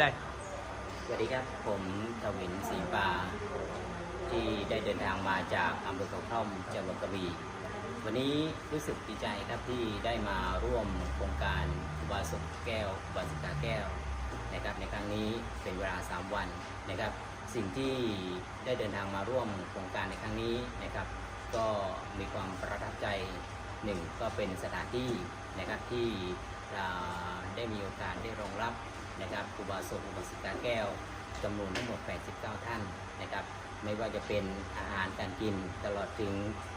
ได้สวัสดีครับ ผมทวินศรีปา ที่ได้เดินทางมาจากอำเภอเขาค่อมจังหวัดกระบี่วันนี้รู้สึกดีใจครับที่ได้มาร่วมโครงการอุบาสกแก้วอุบาสิกาแก้วนะครับในครั้งนี้เป็นเวลา 3 วันนะครับ สิ่งที่ได้เดินทางมาร่วมโครงการในครั้งนี้นะครับ ก็มีความประทับใจหนึ่งก็เป็นสถานที่นะครับที่เราได้มีโอกาสได้รองรับ นะครับอุบาสกอุบาสิกาแก้วจำนวนทั้งหมด 89 ท่านนะครับ ไม่ว่าจะเป็นอาหารการกินตลอดถึง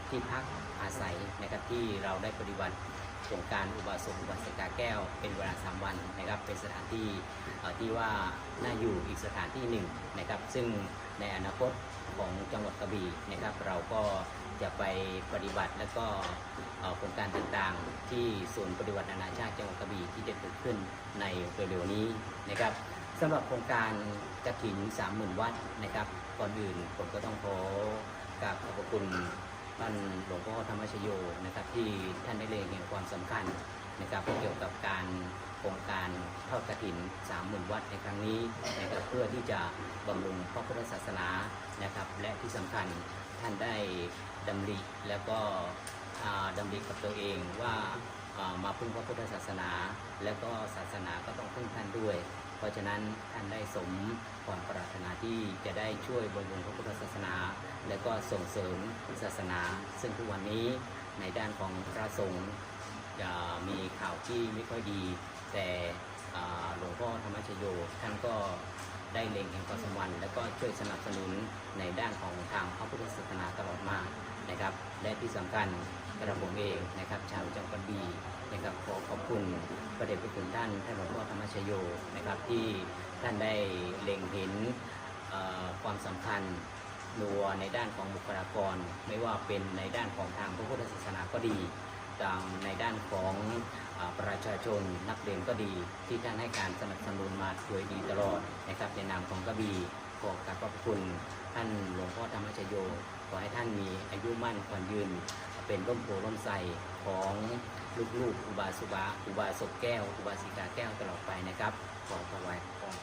ที่พักอาศัยนะครับที่เราได้ปฏิบัติโครงการอุบาสกอุบาสิกาแก้ว เป็นเวลา 3 วันนะครับ เป็นสถานที่ที่ว่าน่าอยู่อีกสถานที่หนึ่งนะครับ ซึ่งในอนาคตของจังหวัดกระบี่นะครับ เราก็ จะไปปฏิบัติแล้วก็โครงการต่างๆ ที่ศูนย์ปฏิบัตินานาชาติจังหวัดกระบี่ที่จะเกิดขึ้นในเร็วๆนี้นะครับสำหรับโครงการกระถิ่น30,000 วัดนะครับก่อนอื่นผมก็ต้องขอกราบขอบคุณท่านหลวงพ่อธรรมชโยนะครับที่ท่านได้เล็งเห็นความสำคัญนะครับเกี่ยวกับการโครงการทอดกระถิ่น30,000 วัดในครั้งนี้นะครับเพื่อที่จะบำรุงพระพุทธศาสนานะครับ และที่สำคัญท่านได้ ดำริแล้วก็อ่าดำริกับตัวเองว่าอ่ามาพึ่งพระพุทธศาสนา แล้วก็ศาสนาก็ต้องพึ่งท่านด้วย เพราะฉะนั้นท่านได้สมความปรารถนาที่จะได้ช่วยบำรุงพระพุทธศาสนา และก็ส่งเสริมศาสนา ซึ่งทุกวันนี้ในด้านของพระสงฆ์จะมีข่าวที่ไม่ค่อยดี แต่หลวงพ่อธรรมชโยท่านก็ได้เล็งเห็นความสำคัญและก็ช่วยสนับสนุนในด้านของทางพระ ที่สำคัญกระผมเองนะครับ ชาวจังหวัดบีนะครับขอขอบคุณประเดชพระคุณท่านท่านหลวงพ่อธรรมชโยนะครับที่ท่านได้เล็งเห็นความสำคัญตัวในด้านของบุคลากร ไม่ว่าเป็นในด้านของทางพระพุทธศาสนาก็ดีทางในด้านของอประชาชนนักเรียนก็ดี ที่ท่านให้การสนับสนุนมาโดยดีตลอดนะครับในนามของกระบี่ ขอกราบขอบคุณท่านหลวงพ่อธรรมชโย ขอให้ท่านมีอายุมั่นขวัญยืน เป็นร่มโพร่มใสของลูกๆอุบาสุบาอุบาสกแก้ว อุบาสิกาแก้วตลอดไปนะครับ ขอถวายพร